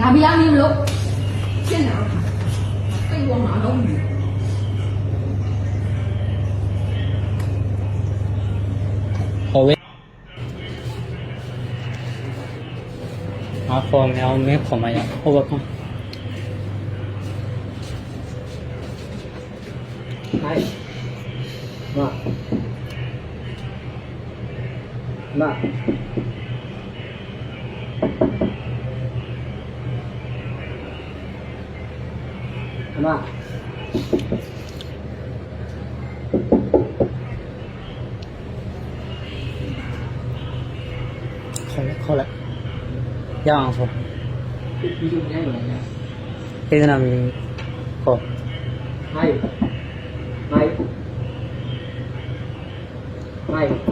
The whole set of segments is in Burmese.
ဒါမရမင်းမလို့ရှင်းတော့ပိတ်ပေါ်မှာတော့ဘူးဟောဝဲအဖော်မြောင်းမဲခေါ်မရဟောဘ ကွန် hai mà mà mà ခေါ်လိုက်ခေါ်လိုက်ရအောင်ဖော် ví dụ như này này ပေဒနာမီခေါ် hai hai hai hai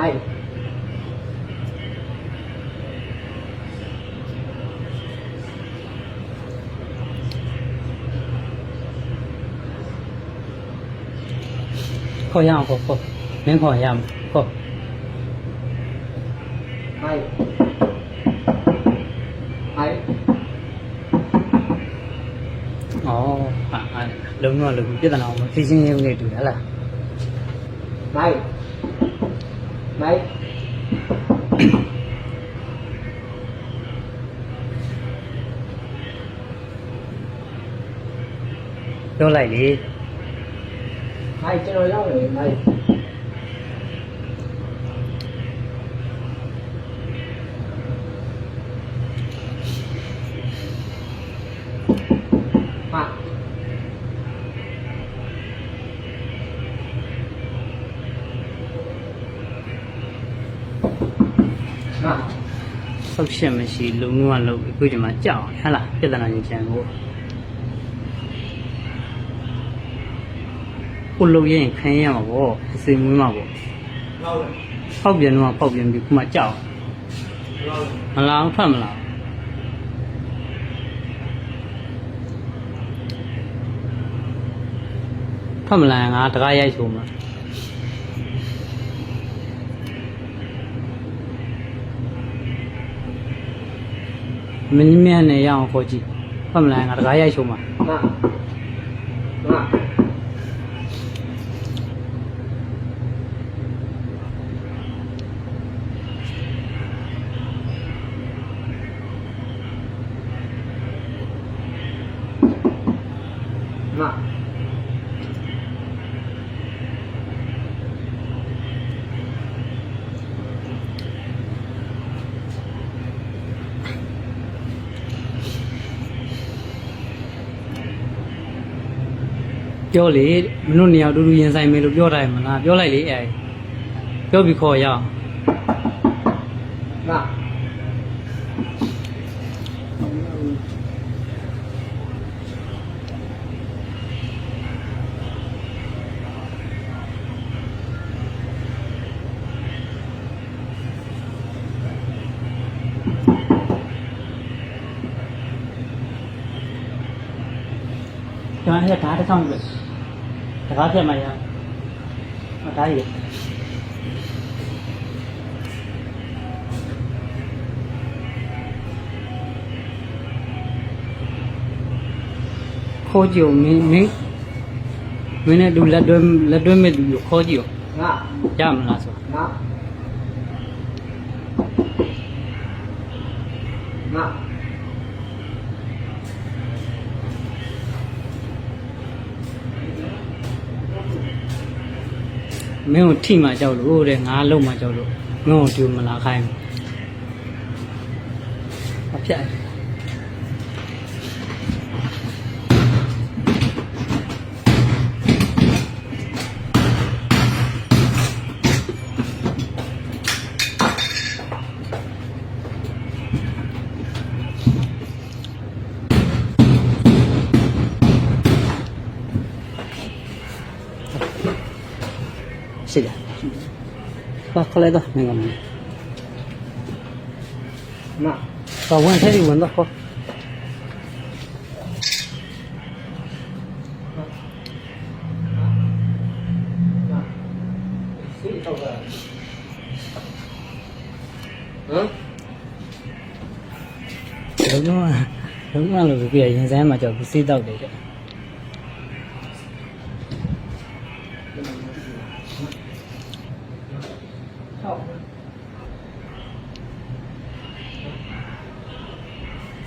đây ခေါ်ရအောင်ခေါ်ခေါ်မင်းခေါ်ရအောင်ခေါ် hai hai ဩဟာဟာလုံးဝလုံးပြဿနာမသိချင်းရုံနဲ့တူဟလား đây đấy. Nó lại đi? Hai cho nó rồi mày. ဆောက်ရှက်မရှိလုံးဝလုံးအခုဒီမှာကြောက်ဟလားပြဿနာရင်ချန်ကိုကိုလုံးရင်ခံရမှာပေါ့အစိမ်မွေးမှာပေါ့ lâu rồi ဖောက်ပြန်တော့ဖောက်ပြန်ပြီးခုမှကြောက် lâu rồi မလာအောင်ထွက်မလာထွက်မလာရင်ငါတကားရိုက်ချုံမှာ မင်းမြတ်နဲ့ရအောင်ခေါ်ကြည့်ထွက်မလာရင်ငါတကားရိုက်ချုံမှာ mà mà ม ပြောလေမင်းတို့နေရာတူတူရင်ဆိုင်မယ်လို့ပြောတိုင်းမလားပြောလိုက်လေအဲပြောပြီးခေါ်ရအောင်มาကျွန်တော်အဲ့ဒါတစ်ဆောင်ပြ ဘာဖြစ်မှရအောင်ဒါကြီးခေါ်ကြုံမင်းမင်းမင်းနဲ့တူလက်တွဲလက်တွဲမဲ့သူကိုခေါ်ကြည့်ရောငါရမလားဆိုငါငါ မင်းကိုထိမှကြောက်လို့တဲ့ငါလုံမှကြောက်လို့မင်းကိုတူမလာခိုင်းဘူးအဖြတ် Bakla ito, may gamit. Ma, kawan sa iyo, banda ko. đúng là đúng là người kia như thế mà chờ cái xí đâu để đấy လုံးဝလို့ပြည့်ရင်စမ်းမှာကြောက်ဘူး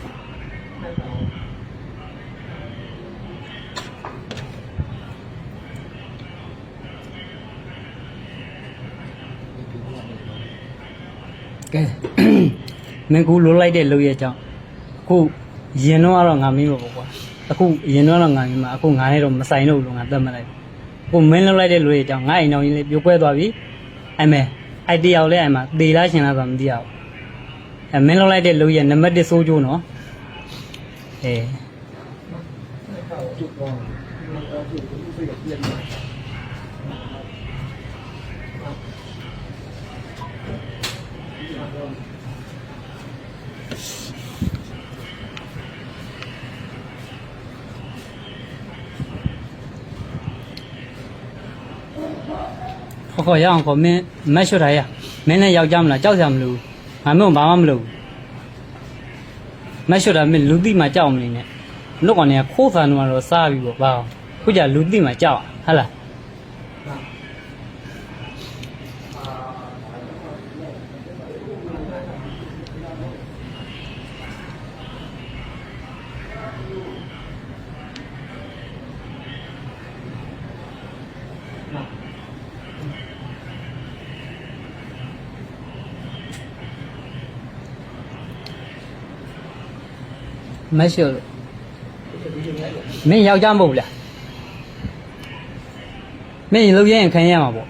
စေးတော့တယ်တဲ့好。ကဲမင်းကူလိုလိုက်တဲ့လုပ်ရဲ့ကြောင့်အခုရင်တော့ကတော့ငါမင်းပေါ့ကွာအခုရင်တော့တော့ငါမင်းမှာအခုငါနဲ့တော့မဆိုင်တော့ဘူးလို့ငါသတ်မှတ်လိုက်အခုမင်းလုပ်လိုက်တဲ့လုပ်ရဲ့ကြောင့်ငါအိမ်တော်ကြီးလေးပြိုကွဲသွားပြီအဲ့မဲ အဲ့တယောက်လဲအဲ့မှာသေလားရှင်လားဆိုမသိရဘူးအဲ့မင်းလုပ်လိုက်တဲ့လုပ်ရဲ့နံပါတ်1စိုးကျိုးနော်အေး ခေါ်ခေါ်ရအောင်ခေါ်မင်းမတ်ရွှတ်ထားရမင်းလည်းယောက်ျားမလားကြောက်စရာမလိုဘူးငါမင်းကိုဘာမှမလုပ်ဘူးမတ်ရွှတ်တာမင်းလူတိမှကြောက်မနေနဲ့နှုတ်ကောင်တွေကခိုးဆန်တော့တော့စားပြီပေါ့ဘာအောင်ခုကြလူတိမှကြောက်ဟဟလား မတ်ရွှတ်လို့မင်းယောက်ျားမဟုတ်ဘူးလားမင်းလုံရရင်ခံရမှာပေါ့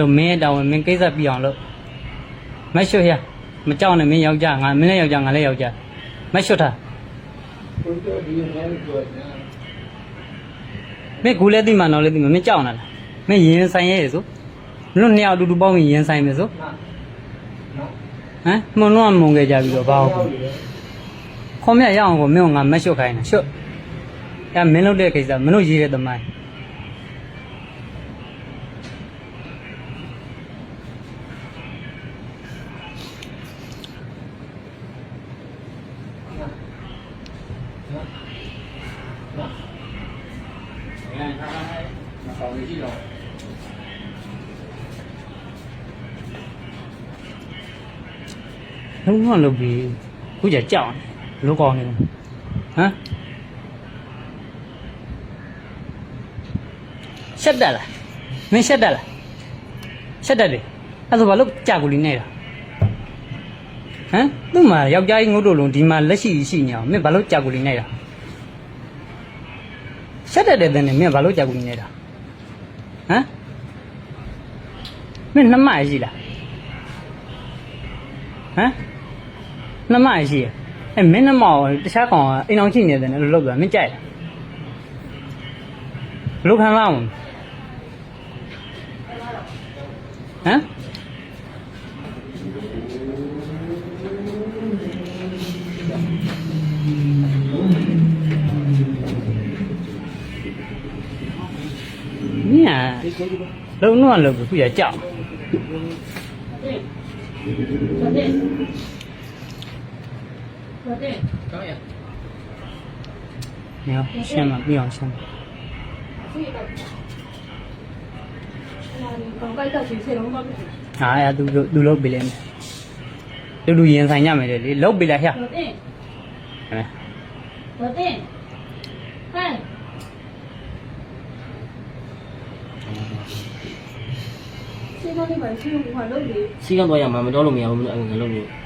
လို့မင်းရဲ့တာဝန်မင်းကိစ္စပြီးအောင်လို့မတ်ရွှေရမကြောက်နဲ့မင်းယောက်ျားငါမင်းလည်းယောက်ျားငါလည်းယောက်ျားမတ်ရွှေထားမင်းကူလည်းသိမှနော်လည်းသိမှမင်းကြောက်နာလားမင်းရင်ဆိုင်ရဲ့ဆိုမလို့နှစ်ယောက်အတူတူပေါင်းရင်ရင်ဆိုင်မယ်ဆိုဟမ်မွန်တော့မွန်ခဲ့ကြပြီတော့ဘာဟုတ်ဘူးခေါ်မြရအောင်ကိုမင်းကငါမတ်ရွှေခိုင်းတယ်ရွှေအဲမင်းလုပ်တဲ့ကိစ္စမင်းတို့ရေးတဲ့သမိုင်း လုံးဝလုပ်ပြီးခုကြကြောက်နေလို့ကောင်းနေဟမ်ရှက်တက်လားမင်းရှက်တက်လားရှက်တက်တယ်အဲ့ဒါဘာလို့ကြာကူလီနေတာဟမ်သူ့မှာယောက်ျားကြီးငုတ်တို့လုံးဒီမှာလက်ရှိရှိနေအောင်မင်းဘာလို့ကြာကူလီနေတာရှက်တက်တဲ့တဲ့နဲ့မင်းဘာလို့ကြာကူလီနေတာဟမ်မင်းနှမရရှိလားဟမ် နှမရရှိရအဲမင်းနှမရောတခြားကောင်ကအိမ်အောင်ချိနေတယ်လို့လောက်တာမင်းကြိုက်လားဘလို့ခံလာအောင်ဟမ်မင်းကလုံတော့လုံဘူးသူ ဟုတ်တယ်ကောင်းရ။ညရှင်းမပြအောင်ရှင်းမ။ဒီကောင်ကိုက်တော့ရှင်စေတော့မဟုတ်ဘူးဟာအဲ့ဒါသူသူလုတ်ပေးလဲမယ်။တူတူရင်ဆိုင်ရမယ်လေလုတ်ပေးလိုက်ဟဲ့။ဟုတ်တယ်။ဟဲ့။ဟုတ်တယ်။ဟဲ့။စေတော့ဒီမှာရှင်ကိုဘာလုပ်လဲ။စီကံတော့ရမှာမတော်လို့မရဘူးမလို့အငငလုပ်လို့။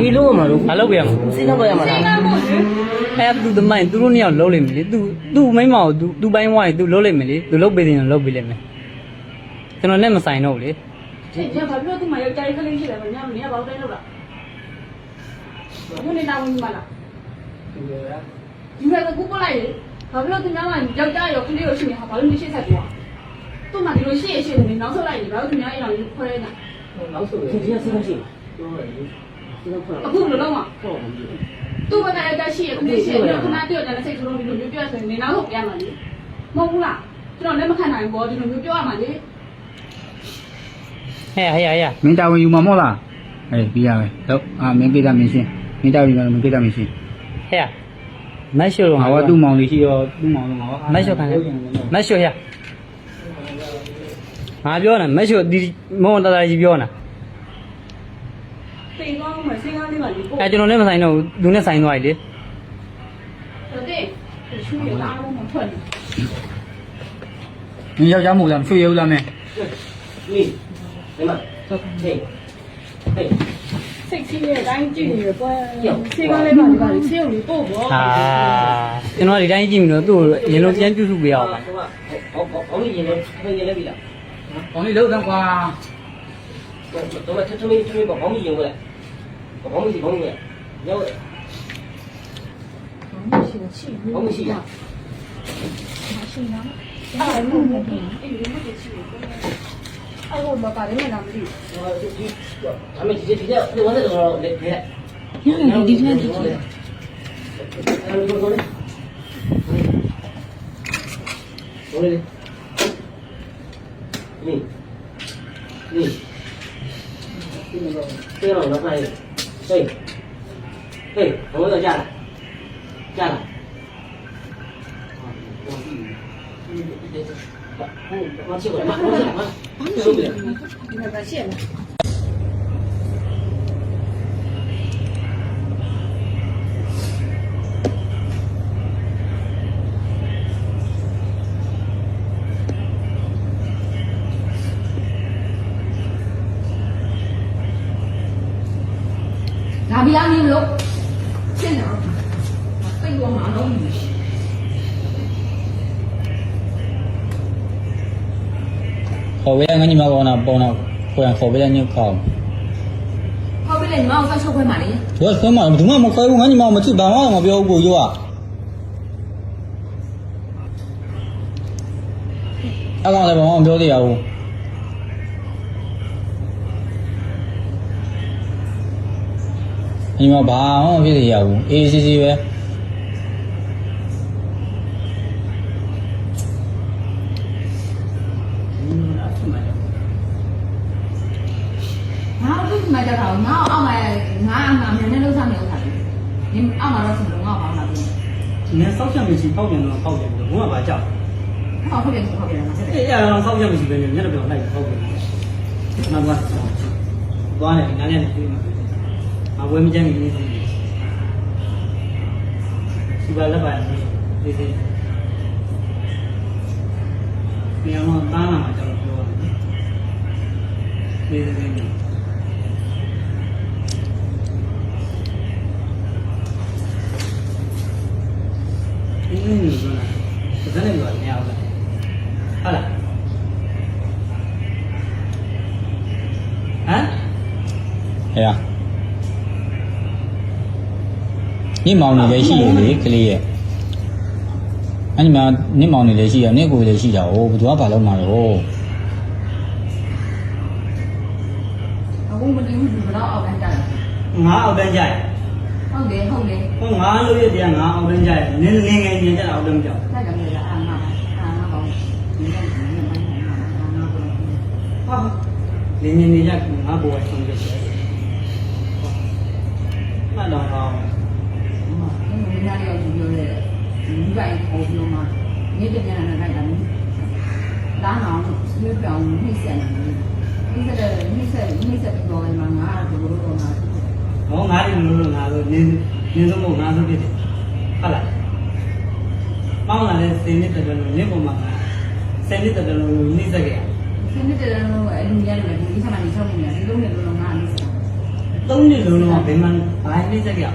ဒီလိုမှာလို့မလုပ်ပြရမှာစီကံသွားရမှာစိလားတ်ကမို့လေအဲ့သူသမိုင်းသူတို့နှစ်ယောက်လုံးလိုက်မယ်လေသူသူ့မိန်းမကိုသူသူပိုင်းဝိုင်းသူလုံးလိုက်မယ်လေသူလုံးပေးတယ်လုံးပေးလိုက်မယ်ကျွန်တော်နဲ့မဆိုင်တော့ဘူးလေစိတ်ကြဘာလို့သူ့မှာယောက်ျားလေးကလေးရှိတယ်ဗျာမင်းကဘာလို့တိုင်းလုပ်လားဘုန်းနေတာဝင်မလားသူရရဒီမဲ့ကူပလိုက်ဘာလို့သူများကယောက်ျားရောကလေးရောရှိနေဟာဘာလို့မရှိဆက်ကွာသူ့မှာဒီလိုရှိရရှိနေနောက်ဆက်လိုက်ဘာလို့သူများအဲ့လိုခွဲနေတာနောက်ဆိုရစီကံစီကံရှိပြောရည်စီကံဖွင့် အခုဘယ်လိုလုပ်မှာတော့ဘူးသူ့ဘက်ကယောက်ျားရှိရကလေးရှိရခဏတည်းတော့စိတ်ဆုံးဒီလိုမျိုးပြောဆိုရင်နောက်တော့ပြန်မှာလေမဟုတ်ဘူးလားကျွန်တော်လည်းမခံနိုင်ဘူးဒီလိုမျိုးပြောရမှာလေဟဲ့ဟဲ့ဟဲ့မင်းတာဝန်ယူမှာမဟုတ်လားအေးပြီးရမယ်တော့အာမင်းကိစ္စမင်းရှင်းမင်းတာဝန်ယူမှာမင်းကိစ္စမင်းရှင်းဟဲ့မက်ရှို့တော့ငါကသူ့မောင်လေးရှိရောသူ့မောင်လုံးငါကမက်ရှို့ခံတယ်မက်ရှို့ဟဲ့ငါပြောနေမက်ရှို့ဒီမောင်တတကြီးပြောနေ စိတ်ကောင်းမှစိတ်ကောင်းလေးပါလေပို့အဲကျွန်တော်လည်းမဆိုင်တော့ဘူးသူနဲ့ဆိုင်သွားပြီလေဟုတ်တယ်ချူရလားမထွက်ဘူးမင်းယောက်ျားမို့လားမဆွေရဘူးလားမင်းဒီဒီမှာဟေးဟေးစိတ်ကြီးရဲ့အတိုင်းကြည့်နေရပွဲစိတ်ကောင်းလေးပါလေပါလေစိတ်ကိုပို့ပေါ့ဟာကျွန်တော်ဒီတိုင်းကြည့်ပြီးတော့သူ့ကိုရင်လုံးပြန်ပြုစုပေးရအောင်ပါဟောဟောဟောရင်လည်းထင်းရင်လည်းပြီလားကောင်းလေးလောက်တော့ကွာ တော့ထထမင်းထမင်းပေါ့ဘောင်းကြီးရင်ဝင်လိုက်ဘောင်းကြီးဘောင်းကြီးရောက်မရှိဘူးချိဘူးဘောင်းကြီးလားမရှိလားအဲ့လိုမဟုတ်ဘူးအဲ့လိုမဟုတ်ချင်ဘူးအဲ့လိုမပါတယ်မလားမသိဘူးအမေဒီဒီဒီဝမ်းတဲ့တော့လေလေညဒီဒီဒီဒီဟိုလေนี่ 这样我看一对对我们要下来下来往起过来，往起来，往，受不了。 ရှက်လားဒါဘီလားမင်းလို့ရှင်းတော့ပိတ်သွားမှာတော့ခေါ်ဝဲငါညီမကောနာပေါ်နာကိုရခေါ်ဝဲညောက်ခေါ်ဟောပြလေညီမကိုဆောက်ချုပ်ခွဲမှာလေသူကဆွမ်းမှာဘူးမှမခေါ်ဘူးငါညီမမချစ်ဘာမှမပြောဘူးကိုရောအကောင်လည်းဘာမှမပြောသေးရဘူး ညီမဘာမှမဖြစ်သေးရဘူးအေးစီစီပဲငါအခုမှကြောက်တာငါအောက်မှာငါအမှမြန်နေလို့ဆောင်နေဥစ္စာလေဒီအောက်မှာတော့ဆိုတော့ငါဘာမှမလုပ်နင်စောက်ချက်မရှိပေါက်တယ်တော့ပေါက်တယ်ဘုံကဘာကြောက်ဘူးဟောဟုတ်တယ်ဟုတ်တယ်ငါဆက်တယ်အေးအဲ့ဒါစောက်ချက်မရှိပဲနဲ့မျက်နှာပြောင်းလိုက်ပေါက်တယ်နောက်သွားသွားတယ်ငါနဲ့လည်းတွေ့မှာ မဝဲမကြမ်းကြီးနေစီစီပါလက်ပါနေစီပြန်တော့တားနာမှာကျွန်တော်ပြောရတယ်နေစီနေအင်းလို့ပြောတာဒါနဲ့ပြော နင့်မောင်နေလည်းရှိရလေကလေးရဲ့အဲ့ဒီမှာနင့်မောင်နေလည်းရှိရနင့်ကိုယ်လည်းရှိတာ哦ဘယ်သူကဘာလုပ်မှာတော့အခုမတည်ဘူးဒီတော့အောက်တိုင်းကြတယ်ငါအောက်တန်းကြရဟုတ်တယ်ဟုတ်တယ်ဟိုငါလို့ရတဲ့ငါအောက်တန်းကြရနင်းငယ်ငယ်ညင်ကြအောက်တန်းကြောက်ဒါကြောင့်လည်းအာမအာမကောင်းဒီနေ့ဒီနေ့မိုင်းမိုင်းအာမကောင်းဟာလင်းနေနေရငါဘဝဆုံးခဲ့တယ်မှ မှာနေ့တည်းညနေတိုင်းတိုင်းလာအောင်ဆွေးပြောင်းနှိမ့်ဆက်နေတယ်နှိမ့်ဆက်နှိမ့်ဆက်ပြောရင်မှာငါတို့တို့တော့ငါဟောငါလည်းလို့ငါဆိုနင်းနင်းဆုံးမငါဆိုဖြစ်တယ်ဟုတ်လားပေါင်းလာတဲ့စင်နစ်တော်လို့နင်းပေါ်မှာစင်နစ်တော်လို့နှိမ့်ဆက်ခဲ့ရဒီနေ့တည်းတော့အလူရတယ်ဒီနေ့မှနေချောင်းနေတယ်ဒီလုံးနဲ့လုံးငါနေစတာသုံးနှစ်လုံးလုံးဘယ်မှဘာနှိမ့်ဆက်ခဲ့ရ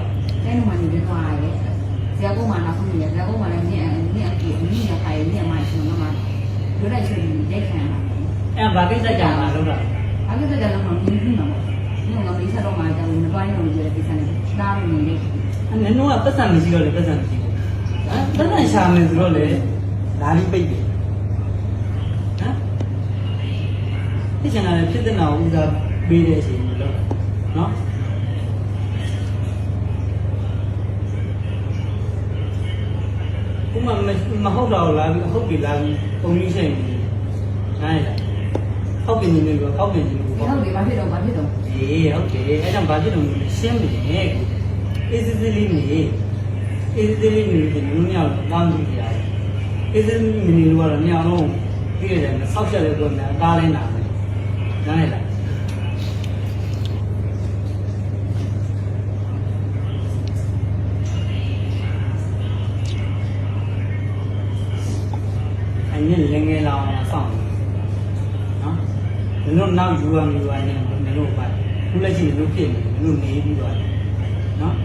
အဲနမှနေပြီးသွားတယ်ဇာကုမာနာခုနေဇာကုမာလည်းမြင် မြင်အကြည့်မြင်ရခိုင်မြင်မှရှင်မမတို့လိုက်ချင်ရိုက်ခံတာအဲ့ဘာကိစ္စကြောင့်ငါလုပ်တာအခုတည်းကတော့မြင်ပြီးမှာပေါ့ဒီကမိစားတော့မှကြောင်မတွိုင်းလို့ကြတဲ့ကိစ္စနဲ့ဒါလို့နေတယ်အဲ့နင်တို့ကပတ်စံမရှိတော့လေပတ်စံမရှိဘူးဟမ်ပတ်စံရှာမယ်ဆိုတော့လေလာပြီးပိတ်တယ်ဟမ်ဖြစ်ချင်တာလည်းဖြစ်တဲ့နာကိုဦးစားပေးတဲ့အချိန်မျိုးလုပ်နော် မာမဟုတ်တော့လားဟုတ်ပြီလားပုံကြီးဆိုင်နေနိုင်လားဟုတ်ပြီနေနေတော့ဟုတ်ပြီနေဒီလို့ဟုတ်ပြီဘာဖြစ်တော့ဘာဖြစ်တော့အေးဟုတ်တယ်အဲကြောင့်ဘာဖြစ်လို့လဲရှင်းမယ်အေးစစ်စစ်လေးနေအေးစစ်စစ်လေးနေတယ်လူမျိုးတော့တောင်းကြည့်ရတယ်အေးစစ်စစ်နေလို့ကတော့ညောင်လုံးပြည့်တယ်ဆောက်ချက်လေးတော့များကားလိုက်တာပဲနားရလား အရင်လည်းငယ်လောင်ဆောင်နော်ဒီလိုနောက်ယူရမြူရနေတယ်လို့ပါခုလက်ရှိလို့ဖြစ်နေတယ်လို့နေပြီးတော့နော်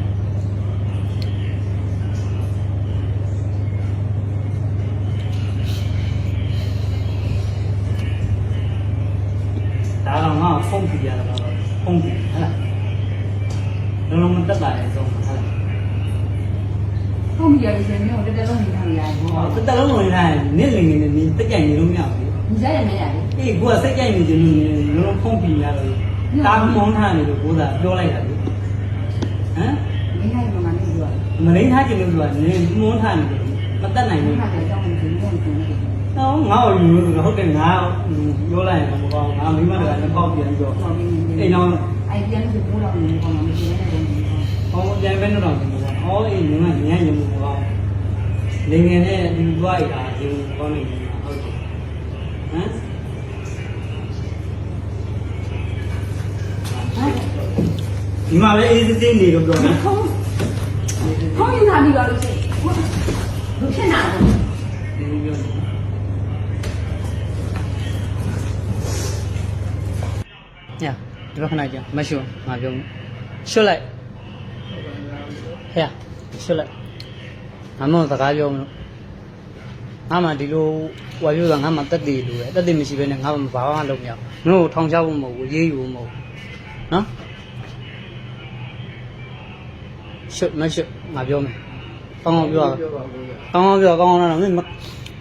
တယ်ဟောတက်လုံးဝင်လာနင့်လင်နေနေတက်ကြိုင်နေလို့မရဘူးဒီစားရနေရတယ်အေးကိုကစိတ်ကြိုက်နေတယ်လို့လုံးလုံးဖုန်းပြရတော့တာမုန်းထားနေလို့ကိုသာပြောလိုက်တာလေဟမ်ဒီနေ့မှမနေဘူးမလိန်ထားခြင်းလို့ဆိုတာနင်းမုန်းထားနေတယ်မတက်နိုင်ဒီဘူးမှာလည်းကြောင်းနေတယ်ကြောင်းနေတယ်။တော့ငါ့ကိုယူလို့ဆိုတော့ဟုတ်တယ်ငါပြောလိုက်ရင်မကောင်းငါမိမတကလည်းပေါက်ပြန်ပြီးတော့ဟောပြီးနေအိမ်တော်အိုင်ပြန်ကိုပို့တော့နေကောင်းမှမသိနေတဲ့ပုံကြီးဟောပြန်ပဲတော့ဒီမှာအော်အေးညီမညံ့ညံ့မှုကောင်း လေငယ်နဲ့ဒီဘွားရတာဒီကောင်းနေပြီဟုတ်တယ်ဟမ်ဒီမှာပဲအေးစစ်စစ်နေလို့ပြောတာခေါင်းခေါင်းရင်းသားပြီးတော့လို့ရှိရင်ဘုဖြစ်နာတယ်ဒီလိုပြောညဒီဘက်ခဏကြာမရှုံငါပြောမယ်ရှုလိုက်ဟဲ့ရှုလိုက် ငါမစကားပြောမလို့ငါမှဒီလိုဝါပြောတာငါမှတက်တည်လို့တက်တည်မရှိဘဲနဲ့ငါမှဘာမှလုပ်မရဘူးငါ့ကိုထောင်ချဖို့မဟုတ်ဘူးရေးယူဖို့မဟုတ်ဘူးနော်ရှုမရှုငါပြောမယ်ကောင်းကောင်းပြောပြောပါဘူးကောင်းကောင်းပြောကောင်းကောင်းတော့မင်း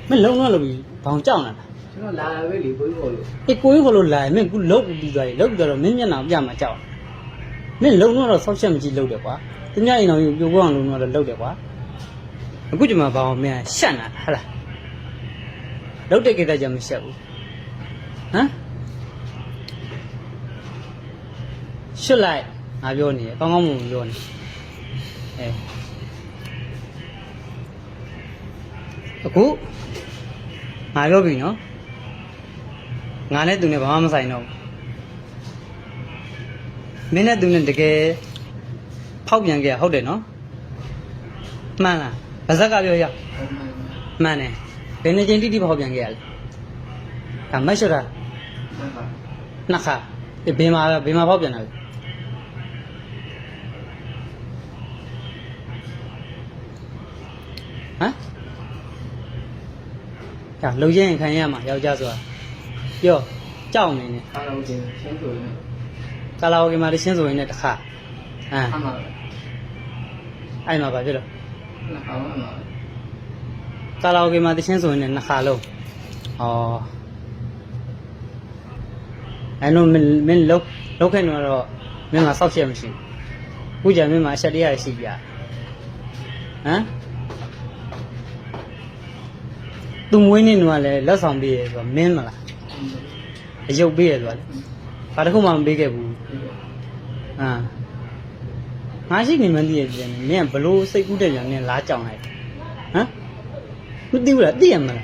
မင်းလုံးလုံးလို့ပြီးဘောင်ကြောက်နေတာကျွန်တော်လာပဲလေကိုကြီးပေါ်လို့အေးကိုကြီးခလို့လာရင်မင်းကူလုတ်ပြီးသွားပြီလုတ်ပြီးတော့မင်းမျက်နှာပြမှာကြောက်မင်းလုံးလုံးတော့ဆောက်ချက်မကြည့်လုတ်တယ်ကွာသူများအိမ်တော်ကြီးပြိုပေါအောင်လုံးတော့လုတ်တယ်ကွာ အခုဒီမှာဘောင်မင်းရှက်နေတာဟဟလားလုတ်တဲ့ကိစ္စကြမရှက်ဘူးဟမ်ရှွတ်လိုက်ငါပြောနေတယ်ကောင်းကောင်းမွန်မွန်ပြောနေအဲအခုငါပြောပြီနော်ငါနဲ့သူနဲ့ဘာမှမဆိုင်တော့ဘူးမင်းနဲ့သူနဲ့တကယ်ဖောက်ပြန်ခဲ့ရဟုတ်တယ်နော်မှန်လား ဗဇက်ကပြောရမှန်တယ်ဘယ်နှချိန်တိတိဖောက်ပြန်ခဲ့ရလဲဒါမတ်ရှော့တာနှစ်ခါဒီဘယ်မှာဘယ်မှာဖောက်ပြန်တာလဲဟမ်ဒါလုံရင်ခံရမှာယောက်ျားဆိုတာပြောကြောက်နေနေအားလုံးချင်းရှင်းဆိုရင်ကာလာအိုကေမှာတရှင်းဆိုရင်လည်းတစ်ခါအမ်အမှန်အဲ့မှာပါဖြစ်တော့ လားအောင်မှာကာလာအိုကေမှာတရှင်းဆိုရင်လည်းနှစ်ခါလုံးဩအဲ့တော့မင်းမင်းလောက်လောက်ခဲ့တော့မင်းကစောက်ချက်မရှိဘူးခုကြမင်းမှာအချက်တရားရှိကြဟမ်သူမွေးနေတော့လည်းလက်ဆောင်ပေးရဆိုတော့မင်းမလားအယုတ်ပေးရဆိုတော့လေဘာတစ်ခုမှမပေးခဲ့ဘူးအာ ငါရှိနေမှန်းသိရပြန်တယ်နင်ကဘလို့စိတ်ကူးတဲ့ကြောင်နင်လားကြောင်လိုက်ဟမ်မသိဘူးလားသိရမလား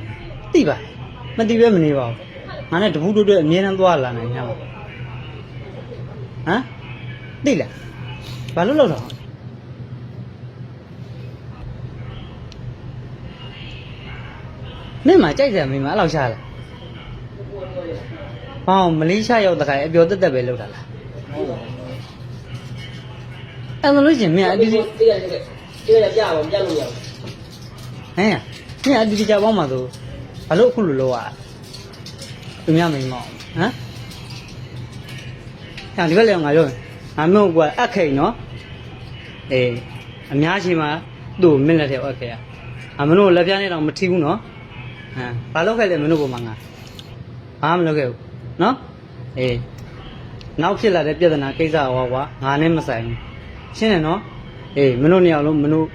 သိပါမသိပဲမနေပါဘူးငါနဲ့တပူးတို့တို့အမြဲတမ်းသွားလာနိုင်ကြပါဟမ်သိလားဘာလို့လောက်တော့မင်းမကြိုက်တယ်မင်းမအဲ့လောက်ရှားလားဟောမလေးရှားရောက်တခါအပျော်တက်တက်ပဲလောက်တာလား အဲ့လိုလို့ရှရင်မင်းအတူတူတိရတယ်တိရပြအောင်ပြလို့မရဘူးဟမ်မင်းအတူတူကြပေါင်းမှာဆိုဘာလို့အခုလိုလုပ်ရလဲသူများမိန်မောင်ဟမ်ဟာဒီဘက်လည်းငါပြောမယ်ငါမျိုးကအက်ခိန်နော်အေးအများရှိမှသူ့ကိုမင်းလက်ထဲအက်ခိန်อ่ะမင်းတို့လက်ပြားနဲ့တော့မထီဘူးနော်ဟမ်ဘာလုပ်ခဲ့လဲမင်းတို့ပုံမှာငါဘာမှမလုပ်ခဲ့ဘူးနော်အေးနောက်ဖြစ်လာတဲ့ပြဿနာကိစ္စဟောကွာငါနဲ့မဆိုင်ဘူး ရှင်းတယ်နော်အေးမင်းတို့နှစ်ယောက်လုံးမင်းတို့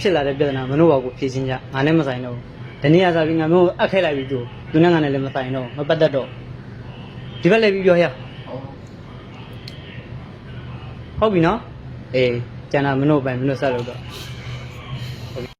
ဖြစ်လာတဲ့ပြဿနာမင်းတို့ဘာကိုဖြေရှင်းကြငါနဲ့မဆိုင်တော့ဘူးဒီနေ့ကစားပြီးငါမျိုးအပ်ခဲ့လိုက်ပြီးသူသူနဲ့ငါနဲ့လည်းမဆိုင်တော့ဘူးမပတ်သက်တော့ဘူးဒီဘက်လည်းပြီးပြောရဟုတ်ပြီနော်အေးကျန်တာမင်းတို့ပိုင်မင်းတို့ဆက်လို့တော့